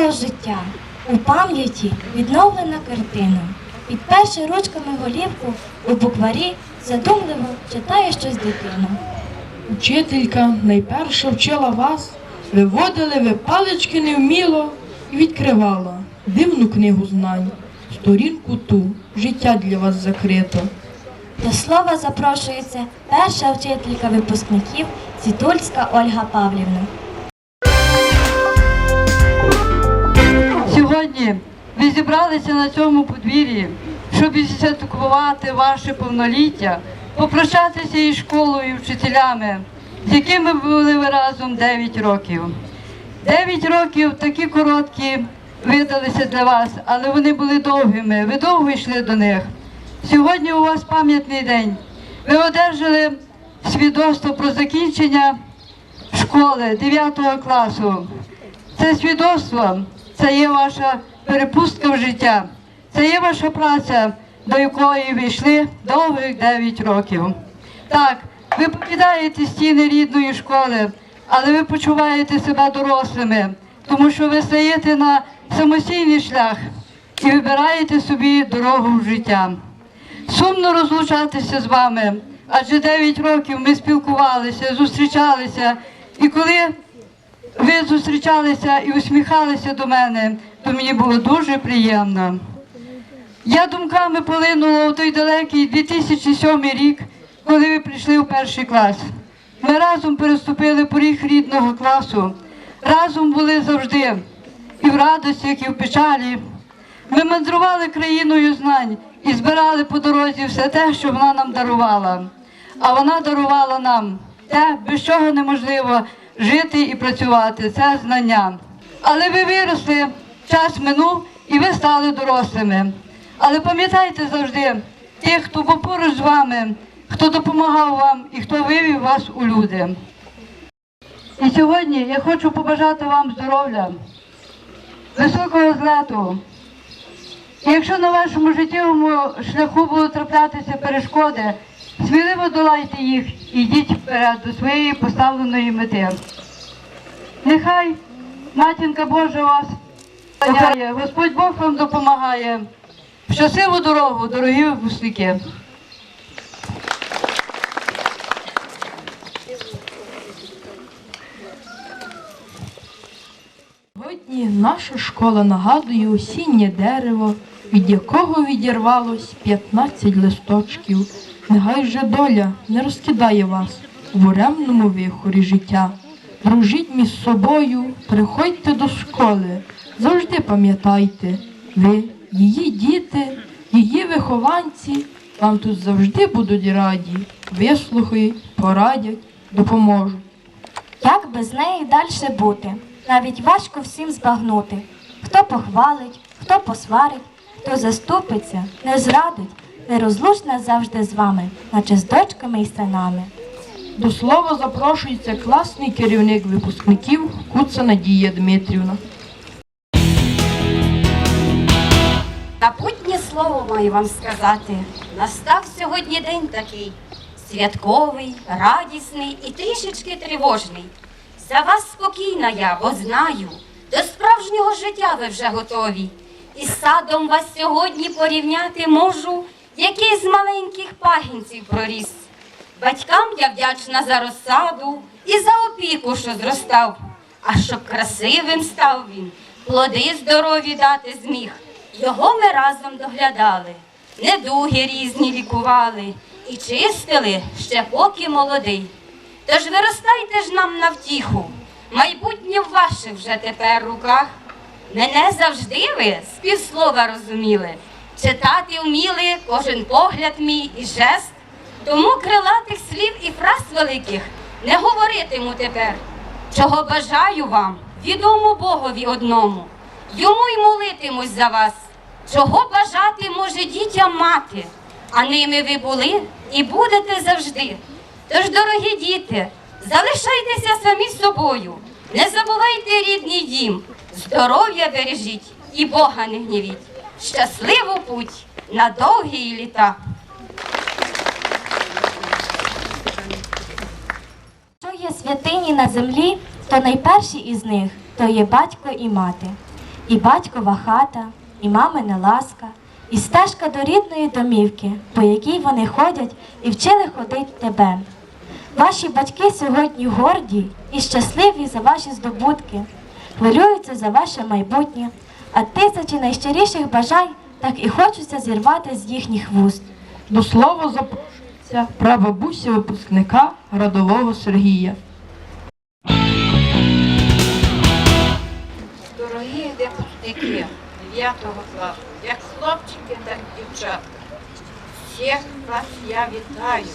прожитого життя. У пам'яті відновлена картина. Підперши ручками голівку у букварі задумливо читає щось дитина. Учителька найперша вчила вас, виводили ви палички невміло і відкривала дивну книгу знань, сторінку ту, життя для вас закрито. До слова запрошується перша вчителька випускників Світульська Ольга Павлівна. Зібралися на цьому подвір'ї, щоб відсвяткувати ваше повноліття, попрощатися із школою, вчителями, з якими були ви разом 9 років. 9 років такі короткі видалися для вас, але вони були довгими. Ви довго йшли до них. Сьогодні у вас пам'ятний день. Ви одержали свідоцтво про закінчення школи 9 класу. Це свідоцтво, це є ваша перепустка в життя, це є ваша праця, до якої ви йшли довгих 9 років. Так, ви покидаєте стіни рідної школи, але ви почуваєте себе дорослими, тому що ви стаєте на самостійний шлях і вибираєте собі дорогу в життя. Сумно розлучатися з вами, адже 9 років ми спілкувалися, зустрічалися, і коли ви зустрічалися і усміхалися до мене, то мені було дуже приємно. Я думками полинула у той далекий 2007 рік, коли ви прийшли у перший клас. Ми разом переступили поріг рідного класу, разом були завжди і в радостях, і в печалі. Ми мандрували країною знань і збирали по дорозі все те, що вона нам дарувала. А вона дарувала нам те, без чого неможливо жити і працювати. Це знання. Але ви виросли, час минув і ви стали дорослими. Але пам'ятайте завжди тих, хто був поруч з вами, хто допомагав вам і хто вивів вас у люди. І сьогодні я хочу побажати вам здоров'я, високого злету. І якщо на вашому життєвому шляху будуть траплятися перешкоди, сміливо долайте їх і йдіть до своєї поставленої мети. Нехай матінка Божа вас охороняє, Господь Бог вам допомагає. В щасливу дорогу, дорогі випускники! Сьогодні наша школа нагадує осіннє дерево, від якого відірвалось 15 листочків. Нехай же доля не розкидає вас у буремному вихорі життя. Дружіть між собою, приходьте до школи, завжди пам'ятайте, ви, її діти, її вихованці, вам тут завжди будуть раді, вислухають, порадять, допоможуть. Як без неї далі бути? Навіть важко всім збагнути. Хто похвалить, хто посварить, хто заступиться, не зрадить, нерозлучна завжди з вами, наче з дочками і синами. До слова запрошується класний керівник випускників Куца Надія Дмитрівна. Напутнє слово маю вам сказати. Настав сьогодні день такий святковий, радісний і трішечки тривожний. За вас спокійна я, бо знаю, до справжнього життя ви вже готові. І садом вас сьогодні порівняти можу, який з маленьких пагінців проріс. Батькам я вдячна за розсаду і за опіку, що зростав. А щоб красивим став він, плоди здорові дати зміг. Його ми разом доглядали, недуги різні лікували і чистили ще поки молодий. Тож виростайте ж нам на втіху, майбутнє в ваших вже тепер руках. Мене завжди ви з півслова розуміли, читати вміли кожен погляд мій і жест. Тому крилатих слів і фраз великих не говоритиму тепер. Чого бажаю вам, відомо Богові одному. Йому й молитимусь за вас. Чого бажати може дітям мати, а ними ви були і будете завжди. Тож, дорогі діти, залишайтеся самі собою, не забувайте рідний дім, здоров'я бережіть і Бога не гнівіть. Щасливу путь на довгі літа. Що є святині на землі, то найперші із них то є батько і мати, і батькова хата, і мамина ласка, і стежка до рідної домівки, по якій вони ходять і вчили ходить тебе. Ваші батьки сьогодні горді і щасливі за ваші здобутки, хвилюються за ваше майбутнє, а тисячі найщиріших бажань так і хочуться зірвати з їхніх вуст. До слова запрошується прабабуся випускника Радового Сергія. Дорогі випускники 9 класу, як хлопчики, так і дівчатка. Всіх вас я вітаю.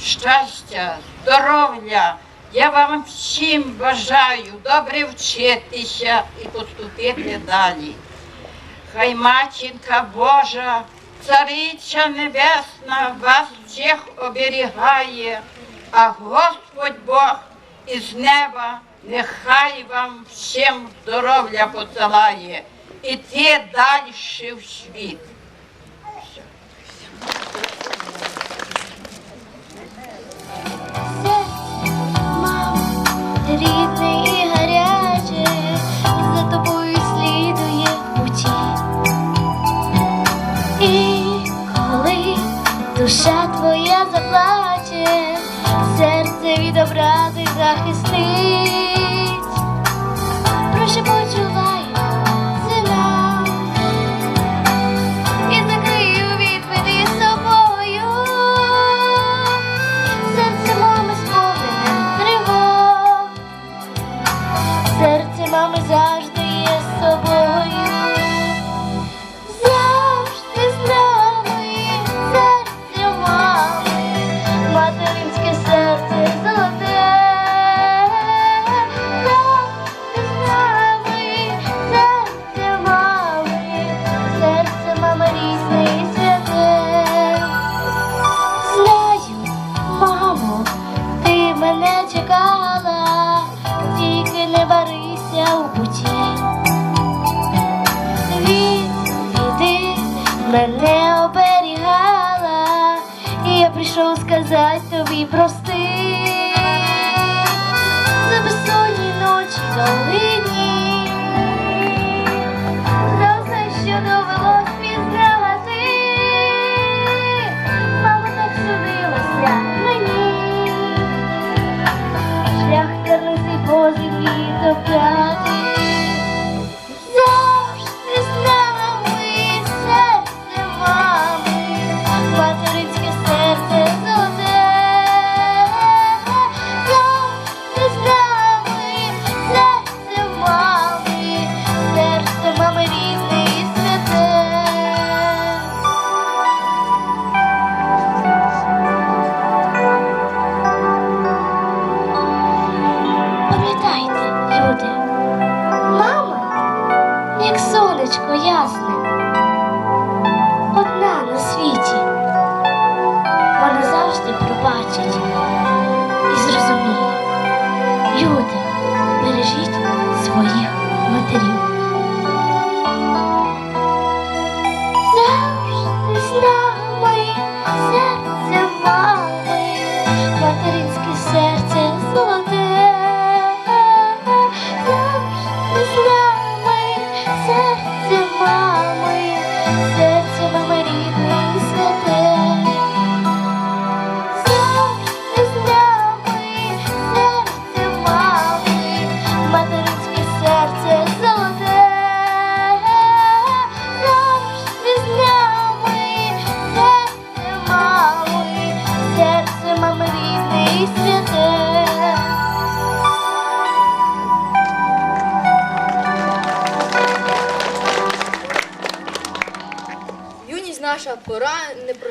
Щастя, здоров'я. Я вам всім бажаю добре вчитися і поступити далі. Хай матінка Божа, цариця небесна вас всіх оберігає, а Господь Бог із неба нехай вам всім здоров'я посилає, іти далі в світ. Тобі прости. За безсонні ночі довгі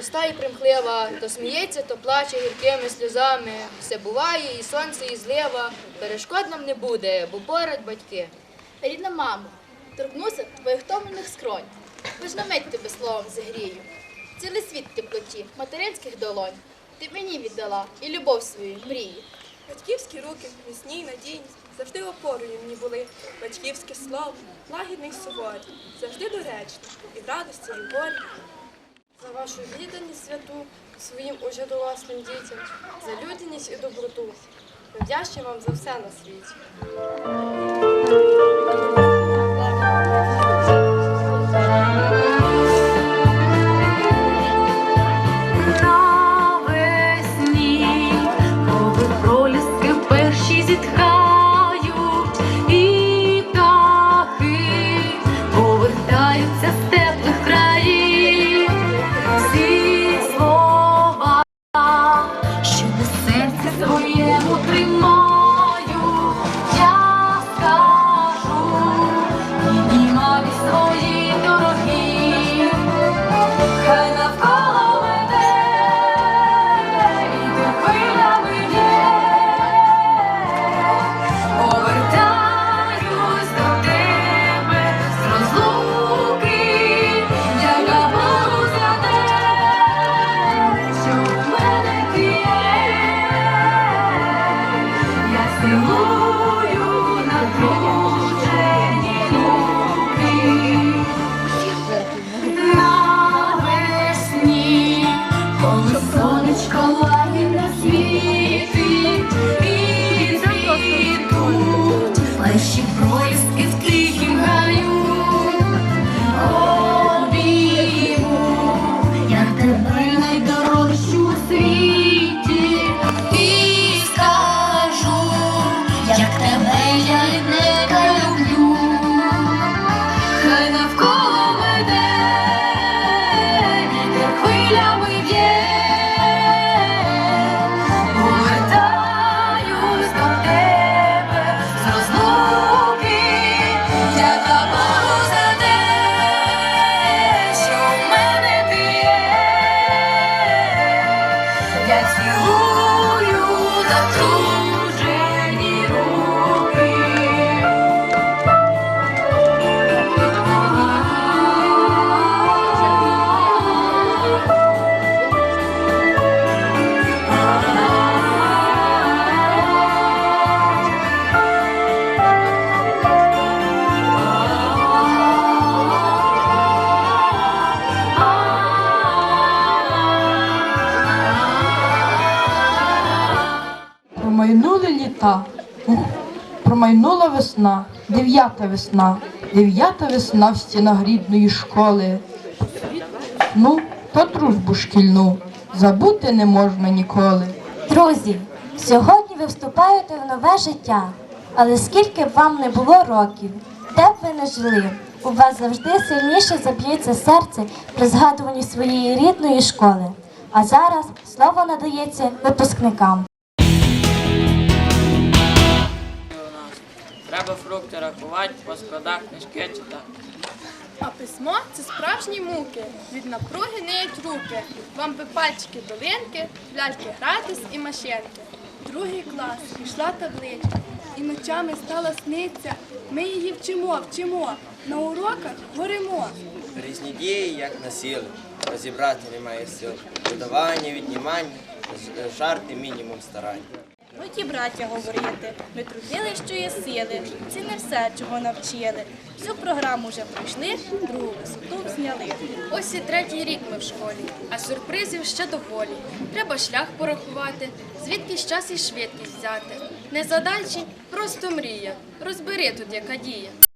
непроста і примхлива, то сміється, то плаче гіркими сльозами. Все буває, і сонце, і злива. Перешкод нам не буде, бо поряд батьки. Рідна мамо, торкнуся твоїх втомлених скронь. Хоч на мить тебе словом загрію. Цілий світ теплоті, материнських долонь. Ти мені віддала і любов свою, мрії. Батьківські руки, міцні й надійні, завжди опорою мені були. Батьківське слово, лагідне й суворе, завжди доречне, і в радості, і в горі. За вашу відданість святу своїм уже дорослим дітям, за людяність і доброту. Вдячні вам за все на світі. Я цілую натружені Промайнули літа, промайнула весна, дев'ята весна, дев'ята весна в стінах рідної школи. Ну, то дружбу шкільну забути не можна ніколи. Друзі, сьогодні ви вступаєте в нове життя, але скільки б вам не було років, де б ви не жили, у вас завжди сильніше заб'ється серце при згадуванні своєї рідної школи. А зараз слово надається випускникам. Треба фрукти рахувати, по складах книжки читати. А письмо це справжні муки. Від напруги неють руки. Вам би пальчики долинки, ляльки гратись і машинки. Другий клас, пішла табличка, і ночами стала сниться. Ми її вчимо, вчимо. На уроках горимо. Різні дії, як на сіли, розібрати немає сил. Додавання, віднімання, жарти, мінімум старань. Ну ті браття говорити, ми трудили, що є сили. Це не все, чого навчили. Всю програму вже пройшли, другу висоту зняли. Ось і третій рік ми в школі, а сюрпризів ще доволі. Треба шлях порахувати, звідки час і швидкість взяти. Не задачі, просто мрія. Розбери тут, яка дія.